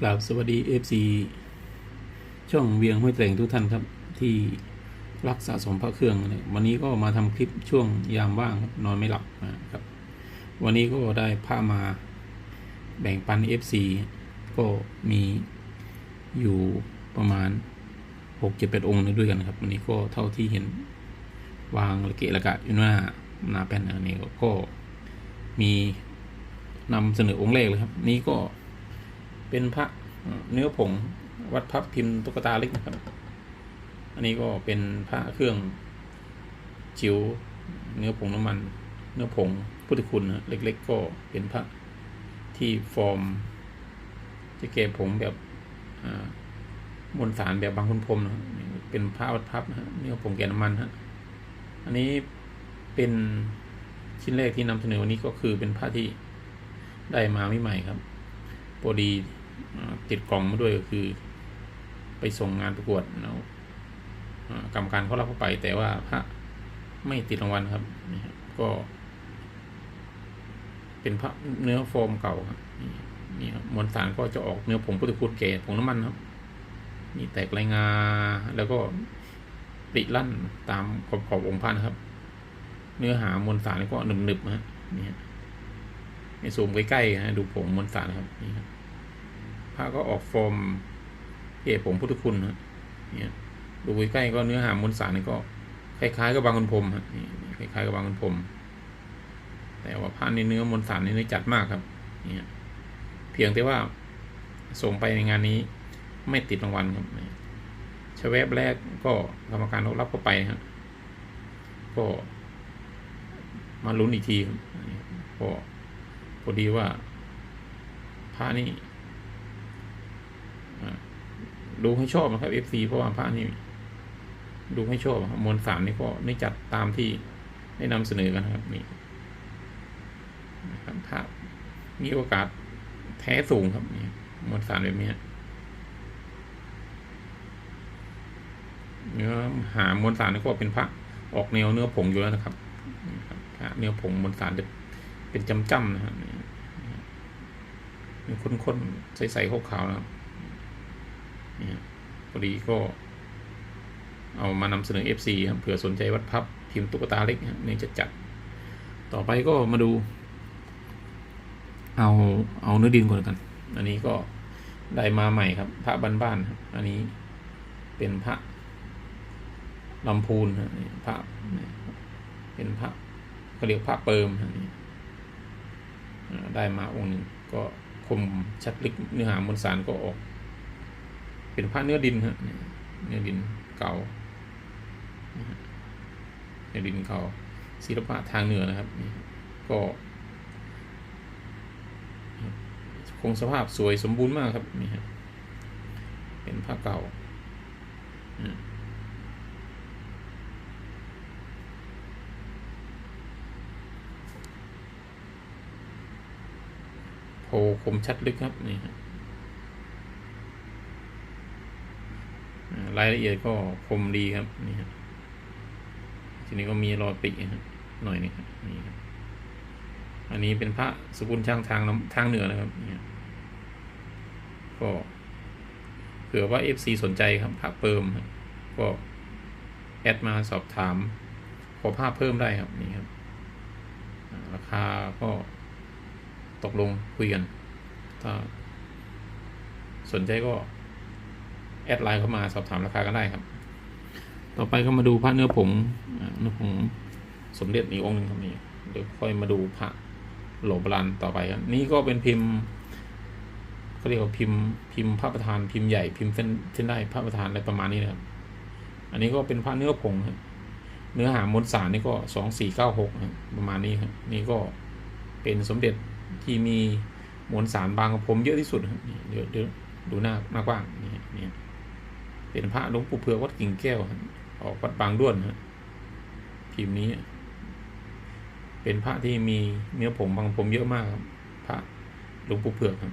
กราบสวัสดี FC ช่องเวียงห้วยแตงทุกท่านครับ ที่รักสะสมพระเครื่องเนี่ยวันนี้ก็มาทำคลิปช่วงยามว่างนอนไม่หลับนะครับ วันนี้ก็ได้ผ้ามาแบ่งปัน FC ก็มีอยู่ประมาณ6 7 8องค์ด้วยกันครับ วันนี้ก็เท่าที่เห็นวางระเกะระกะอยู่หน้าหน้าแผ่นอันนี้ก็มีนำเสนอองค์แรกเลยครับ นี่ก็ เป็นพระเนื้อผงวัดพับพิมพ์ตุ๊กตาเล็กนะครับ อันนี้ก็เป็นพระเครื่องจิ๋วเนื้อผงน้ำมัน เนื้อผงพุทธคุณนะเล็ก ๆ ก็เป็นพระที่ฟอร์ม จะเก็บผงแบบมวลสารแบบบางคุณพรมนะเป็นผ้าวัดพับนะฮะเนื้อผงแกนน้ำมันฮะอันนี้เป็นชิ้นแรกที่นำเสนอวันนี้ก็คือเป็นผ้าที่ได้มาไม่ใหม่ครับพอดี ติดกล่องมาด้วยก็คือ ไปส่งงานประกวดแล้วกรรมการเขารับเข้าไป แต่ว่าพระไม่ติดรางวัลครับนี่ครับก็ เป็นพระเนื้อโฟมเก่าครับนี่ครับมวลสารก็จะออกเนื้อผงพุทธคุณเกศผงน้ำมันครับนี่แตกลายงาแล้วก็ปริลั่นตามขอบขอบองค์พระนะครับ เนื้อหามวลสารก็หนึบหนึบๆฮะนี่ฮะในซูมใกล้ๆนะดูผงมวลสารครับนี่ครับ ผ้าก็ออกฟอร์มเอกผงพุทธคุณนะเนี่ยดูใกล้ๆก็เนื้อหามวลสารนี่ก็คล้ายๆกับบางคนพรมฮะนี่คล้ายๆกับบางคนพรมแต่ว่าผ้าในเนื้อมวลสารนี่เนื้อจัดมากครับเนี่ยเพียงแต่ว่าส่งไปในงานนี้ไม่ติดรางวัลครับชะแวบแรกก็กรรมการรับเข้าไปครับก็มาลุ้นอีกทีครับก็พอดีว่าพระนี่ ดูให้ชอบนะครับ FC เพราะว่าพระนี่ดูให้ชอบครับมวลสารนี่ก็ไม่จัดตามที่ได้นำเสนอกันนะครับนี่นะครับพระมีโอกาสแท้สูงครับนี่มวลสารแบบนี้เนื้อหามวลสารนี่ก็เป็นพระออกแนวเนื้อผงอยู่แล้วนะครับครับเนื้อผงมวลสารจะเป็นจำๆนะครับนี่มีข้นๆใสๆขาวๆนะครับ พอดีก็เอามานำเสนอ FC ครับเผื่อสนใจวัดพับพิมพ์ตุ๊กตาเล็กนี่จะจัด ต่อไปก็มาดู เอาเอาเนื้อดินก่อนกัน อันนี้ก็ได้มาใหม่ครับ พระบ้านๆครับอันนี้เป็นพระลำพูนพระเป็นพระเขาเรียกพระเปิมนี่อ่าได้มาองค์หนึ่งก็คมชัดลึกเนื้อหามวลสารก็ออก เป็นพระเนื้อดินครับเนื้อดินเก่าในดินเขาศิลปะทางเหนือนะครับ ก็คงสภาพสวยสมบูรณ์มากครับนี่ครับเป็นผ้าเก่าโพคมชัดลึกครับนี่ครับอ่า รายละเอียดก็คมดีครับนี่ครับทีนี้ก็มีรอยปรินะครับหน่อยนึงครับนี่ครับอันนี้เป็นพระสกุลช่างทางน้ำทางเหนือนะครับเนี่ยก็เผื่อว่าเอฟซีสนใจครับพระเพิ่มก็แอดมาสอบถาม ขอภาพเพิ่มได้ครับนี่ครับ ราคาก็ตกลงคุยกันถ้าสนใจก็ แอดไลน์เข้ามาสอบถามราคากันได้ครับ ต่อไปก็มาดูพระเนื้อผงเนื้อผงสมเด็จอีกองค์หนึ่งครับนี่เดี๋ยวค่อยมาดูพระโหลโบราณต่อไปครับนี่ก็เป็นพิมพ์เขาเรียกว่าพิมพ์พิมพ์พระประธานพิมพ์ใหญ่พิมพ์เส้นเส้นได้พระประธานอะไรประมาณนี้นะครับ อันนี้ก็เป็นพระเนื้อผงครับเนื้อหามวลสารนี่ก็สองสี่เก้าหกประมาณนี้ครับนี่ก็เป็นสมเด็จที่มีมวลสารบางกระผมเยอะที่สุดครับเดี๋ยวเดี๋ยวดูหน้าหน้ากว้างนี่นี่ เป็นพระหลวงปู่เผือกวัดกิ่งแก้ว ออกวัดบางด้วนครับพิมพ์นี้ เป็นพระที่มีเนื้อผงบางผมเยอะมากครับพระหลวงปู่เผือกครับ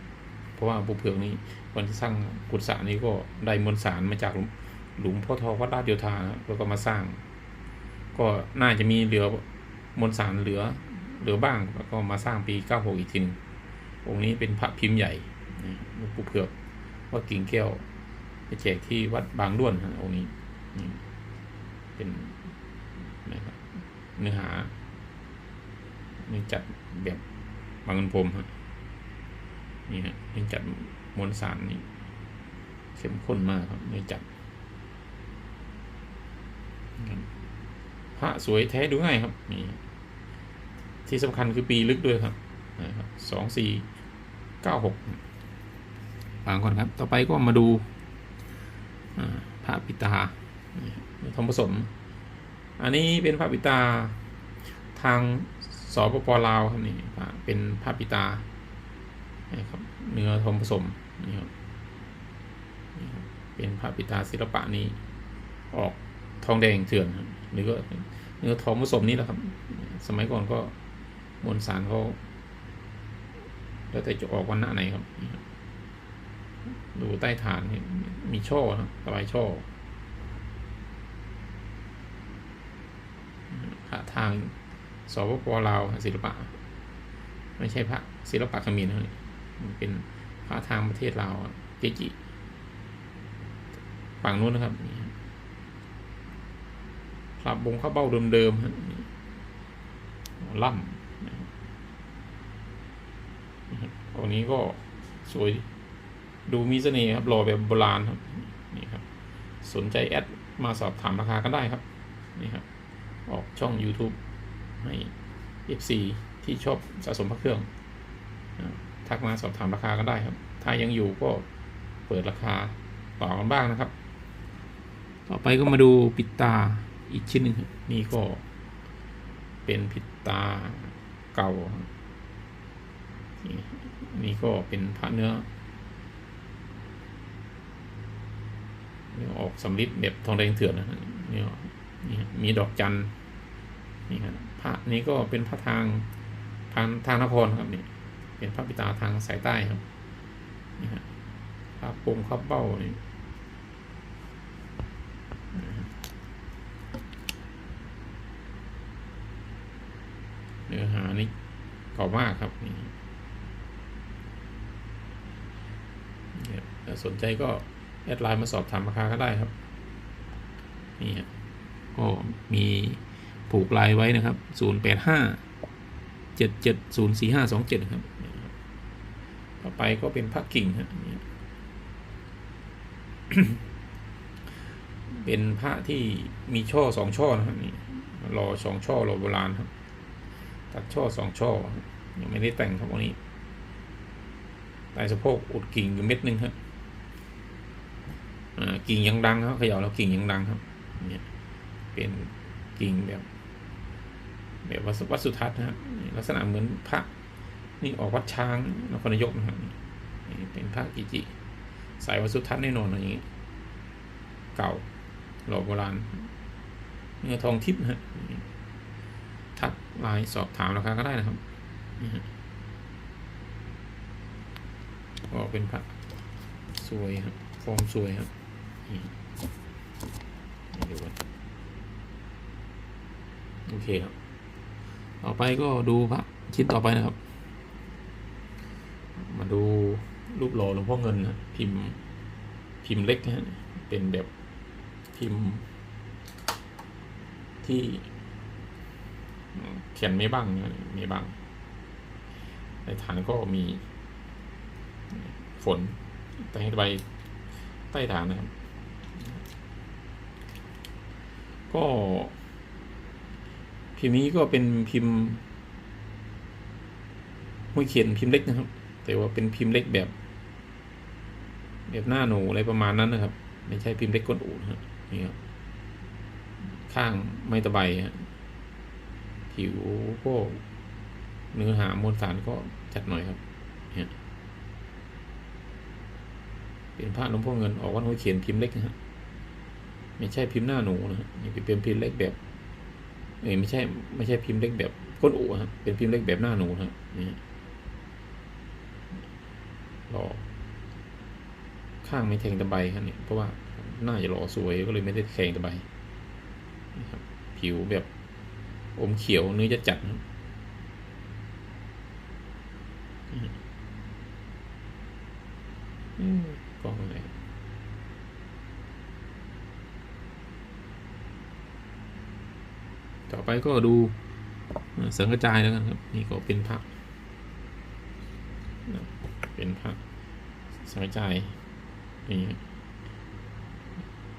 เพราะว่าปู่เผือกนี้วันที่สร้างกุศลนี้ก็ได้มวลสารมาจากหลวงพ่อทอวัดราชโยธาแล้วก็มาสร้าง ก็น่าจะมีเหลือมวลสารเหลือเหลือบ้างแล้วก็มาสร้างปี96อีกทีนึงองค์นี้เป็นพระพิมพ์ใหญ่หลวงปู่เผือกวัดกิ่งแก้ว ไปแจกที่วัดบางด้วนฮะองค์นี้เป็นนะครับเนื้อหานี่จัดแบบบางเงินพรมฮะนี่ฮะนี่จัดมวลสารนี่เข้มข้นมากครับนี่จัดพระสวยแท้ดูง่ายครับนี่ที่สำคัญคือปีลึกด้วยครับนะครับสองสี่เก้าหกฟังก่อนครับ ต่อไปก็มาดู พระปิตาทองผสม อันนี้เป็นพระปิตาทางสปปลาวครับนี่เป็นพระปิตานะครับเนื้อทองผสมนี่ครับเป็นพระปิตาศิลปะนี้ ออกทองแดงเถื่อนหรือก็เนื้อทองผสมนี้แหละครับ สมัยก่อนก็มวลสารเขาแล้วแต่จะออกวันหน้าไหนครับ ดูใต้ฐานนี่มีช่อนะตะไบช่อพระทางสปปลาวศิลปะ ไม่ใช่พระศิลปะขมรนนี่เป็นพระทางประเทศลาวเจจิฝั่งนู้นนะครับนี่ครับพระบงข้าเบ้าเดิมๆล่ำนะครับนะครับอันนี้ก็สวย ดูมีเสน่ห์ครับรอแบบโบราณครับนี่ครับ สนใจแอดมาสอบถามราคากันได้ครับนี่ครับออกช่อง YouTube ให้ FC ที่ชอบสะสมพระเครื่องทักมาสอบถามราคากันได้ครับ ถ้ายังอยู่ก็เปิดราคาต่อกันบ้างนะครับ ต่อไปก็มาดูปิดตาอีกชิ้นหนึ่งนี่ก็เป็นปิดตาเก่านี่ก็เป็นพระเนื้อ ออกสำลิดแบบทองแดงเถื่อนนะนี่นี่มีดอกจันนี่ครับพระนี้ก็เป็นพระทางทางทางนครครับนี่เป็นพระปิตาทางสายใต้ครับนี่ฮะพระปงข้าเป้านี่เนื้อหานี่เก่ามากครับนี่ถ้าสนใจก็ แอดไลน์มาสอบถามราคาก็ได้ครับนี่ก็มีผูกลายไว้นะครับ 0 8 5 7 7 0 4 5 2 7ครับนี่ครับ ต่อไปก็เป็นพักกิ่งฮะนี่เป็นพระที่มีช่อสองช่อนะครับนี่รอสองช่อรอโบราณครับ ตัดช่อสองช่อยังไม่ได้แต่งครับวันนี้ลายสะโพกอุดกิ่งอยู่เม็ดนึงครับ กิ่งยังดังครับเขย่าแล้วกิ่งยังดังครับ เนี่ยเป็นกิ่งแบบแบบวัดวัดสุทัศน์นะครับลักษณะเหมือนพระนี่ออกวัดช้างนครนายกนะครับนี่เป็นพระกิจิสายวัดสุทัศน์แน่นอนอย่างนี้เก่าหล่อโบราณเนื้อทองทิพย์นะฮะทักไลน์สอบถามราคาก็ได้นะครับก็เป็นพระสวยครับฟอร์มสวยครับ ดูกันโอเคครับ ต่อไปก็ดูพระชิ้นต่อไปนะครับ มาดูรูปหล่อหลวงพ่อเงินนะพิมพ์พิมพ์เล็กนะเป็นแบบพิมพ์ ที่เขียนไม่บ้างนะไม่บ้าง ในฐานก็มีฝนแต่ให้ใบใต้ฐานนะครับ ก็ พิมพ์นี้ก็เป็นพิมพ์ห้วเขียนพิมพ์เล็กนะครับ แต่ว่าเป็นพิมพ์เล็กแบบ แบบหน้าหนูอะไรประมาณนั้นนะครับ ไม่ใช่พิมพ์เล็กก้นอูนะครับนี่ครับข้างไม่ตะไบฮะผิวก็เนื้อหามวลสารก็จัดหน่อยครับเนี่ยเป็นผ้าหลวงพ่อเงินออกวัดห้วเขียนพิมพ์เล็กนะฮะ ไม่ใช่พิมพ์หน้าหนูนะฮะนี่เป็นพิมพ์เล็กแบบเอ้ไม่ใช่ไม่ใช่พิมพ์เล็กแบบก้นอูฮะเป็นพิมพ์เล็กแบบหน้าหนูฮะนี่รอข้างไม่แทงตะไบครับเนี่ยเพราะว่าหน้าจะหล่อสวยก็เลยไม่ได้แทงตะไบนะครับผิวแบบอมเขียวเนื้อจะจัดนะครับอืมก็กล้องเลยต่อ ไปก็ดูเอ่อสังกระจายแล้วกันครับ นี่ก็เป็นพระเป็นพระสังกระจายนี่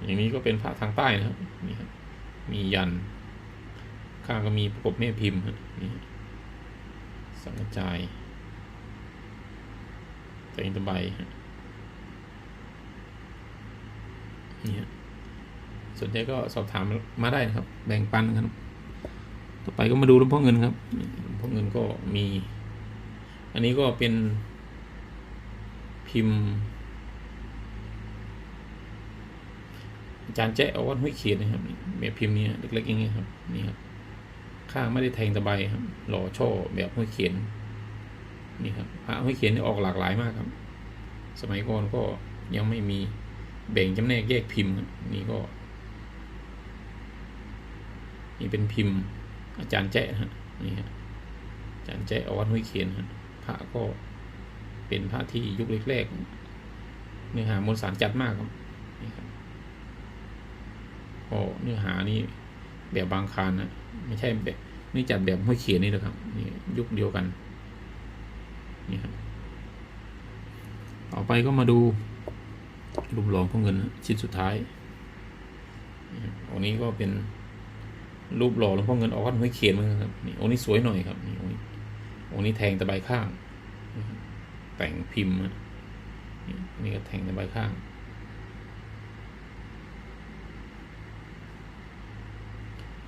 อย่างนี้ก็เป็นพระทางใต้นะครับนี่ครับมียัน ข้างก็มีประกบแม่พิมพ์นี่สังกระจายแต่อินตะใบนี่ฮะสนใจก็สอบถามมาได้นะครับ แบ่งปันกัน ต่อไปก็มาดูหลวงพ่อเงินครับหลวงพ่อเงินก็มี อันนี้ก็เป็นพิมพ์อาจารย์แจ้เอาวัดห้วยเขียนนะครับแบบพิมพ์นี้เล็กๆอย่างนี้ครับนี่ครับข้างไม่ได้แทงตะไบครับหล่อช่อแบบห้วยเขียนนี่ครับพระห้วยเขียนนี่ออกหลากหลายมากครับ สมัยก่อนก็ยังไม่มีแบ่งจำแนกแยกพิมพ์นี่ก็ นี่เป็นพิมพ์ อาจารย์แจ้นะฮะนี่ฮะอาจารย์แจ้เอวัดห้วยเขียนฮะพระก็เป็นพระที่ยุคแรกๆเนื้อหามวลสารจัดมากครับนี่ครับก็เนื้อหานี่แบบบางคานนะไม่ใช่แบบนี่จัดแบบห้วยเขียนนี่นะครับนี่ยุคเดียวกันนี่ครับต่อไปก็มาดูรูปหลองของเงินชิ้นสุดท้ายอันนี้ก็เป็น รูปหล่อหลวงพ่อเงินออกวัดห้วยเขียนมาครับนี่องค์นี้สวยหน่อยครับนี่องค์นี้องค์นี้แทงตะไบข้าง แต่งพิมพ์นะนี่อันนี่ก็แทงตะไบข้าง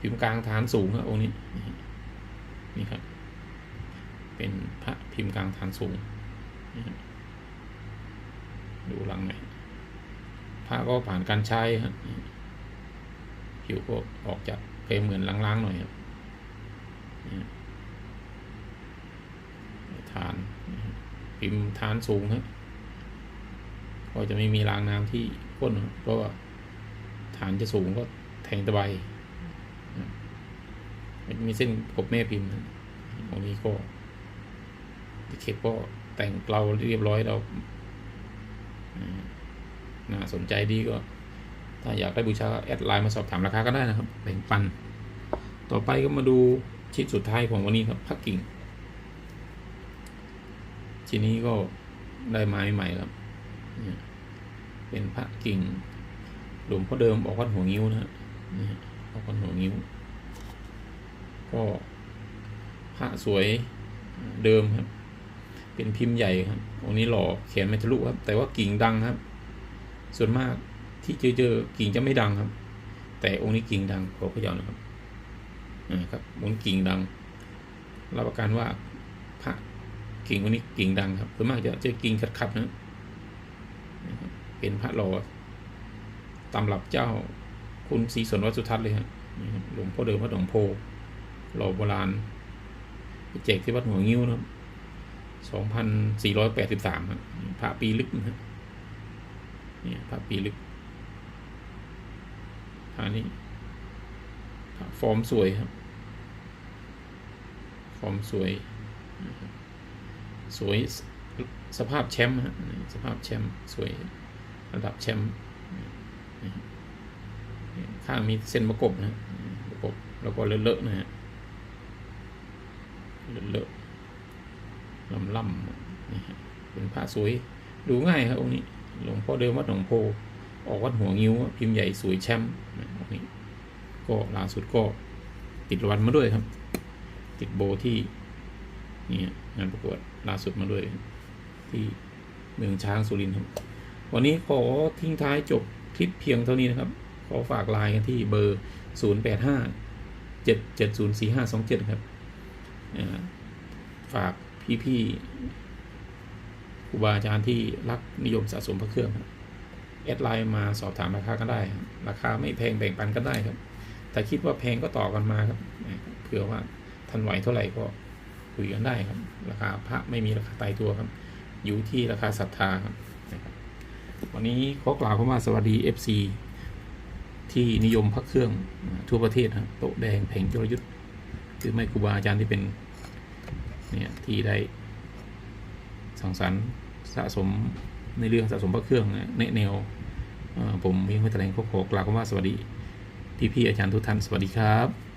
พิมพ์กลางฐานสูงครับองค์นี้นี่ครับ เป็นพระพิมพ์กลางฐานสูงดูหลังหน่อยพระก็ผ่านการใช้ครับผิวก็ออกจาก เฟรมเหมือนล้างๆหน่อยครับฐานพิมพ์ฐานสูงครับก็จะไม่มีรางน้ำที่ก้นเพราะว่าฐานจะสูงก็แทงตะไบมันมีเส้นกบแม่พิมพ์ตรงนี้ก็เข็บก็แต่งเกลาเรียบร้อยแล้วอ่าน่าสนใจดีก็ ถ้าอยากได้บูชาแอดไลน์มาสอบถามราคาก็ได้นะครับแบ่งปัน ต่อไปก็มาดูชิ้นสุดท้ายของวันนี้ครับพักกิ่งชิ้นนี้ก็ได้ไม้ใหม่ครับเป็นพระกิ่งหลวงพ่อเดิมออกวัดหัวงิ้วนะฮะออกวัดหัวงิ้ว ก็พระสวยเดิมครับ เป็นพิมพ์ใหญ่ครับองค์นี้หล่อแขนไม่ทะลุครับ แต่ว่ากิ่งดังครับ ส่วนมาก ที่เจอเจอกิ่งจะไม่ดังครับ แต่องค์นี้กิ่งดังขอพระเจ้านะครับอ่าครับองค์กิ่งดังรับประกันว่าพระกิ่งองค์นี้กิ่งดังครับส่วนมากจะเจอกิ่งขัดๆนะนะเป็นพระหล่อตำรับเจ้าคุณศรีสนวัสุทัศน์เลยครับหลวงพ่อเดิมวัดหนองโพหล่อโบราณไปแจกที่วัดหัวงิ้วนะครับสองพันสี่ร้อยแปดสิบสามพระปีลึกนะฮะเนี่ยพระปีลึก พระนี้พระฟอร์มสวยครับ ฟอร์มสวย สวยสภาพแชมป์ฮะสภาพแชมป์สวยระดับแชมป์ข้างมีเส้นประกบนะฮะประกบแล้วก็เลอะๆนะฮะเลอะๆล่ำล่ำๆเป็นพระสวยดูง่ายครับองค์นี้หลวงพ่อเดิมวัดหนองโพ ออกวัดหัวงิ้วพิมพ์ใหญ่สวยแชมป์นี่ก็ล่าสุดก็ติดรางวัลมาด้วยครับ ติดโบที่นี่ฮะงานประกวดล่าสุดมาด้วย ที่เมืองช้างสุรินทร์ครับ วันนี้ขอทิ้งท้ายจบคลิปเพียงเท่านี้นะครับ ขอฝากไลน์กันที่เบอร์ 0 8 5 7 7 0 4 5 2 7 ครับ ฝากพี่ๆครูบาอาจารย์ที่รักนิยมสะสมพระเครื่องครับ แอดไลน์มาสอบถามราคาก็ได้ราคาไม่แพงแบ่งปันกันได้ครับ แต่คิดว่าแพงก็ต่อกันมาครับเผื่อว่าทันไหวเท่าไหร่ก็คุยกันได้ครับ ราคาพระไม่มีราคาตายตัวครับ อยู่ที่ราคาศรัทธาครับวันนี้ขอกล่าวคำว่าสวัสดี FC ที่นิยมพระเครื่องทั่วประเทศครับโต๊ะแดงแผงจรยุทธ์คือไม่ครูบาอาจารย์ที่เป็นเนี่ยที่ได้สังสรรค์สะสม ในเรื่องสะสมพระเครื่องนะในแนวผมเพียงแค่แถลงข้อขอกล่าวคำว่าสวัสดีพี่อาจารย์ทุกท่านสวัสดีครับ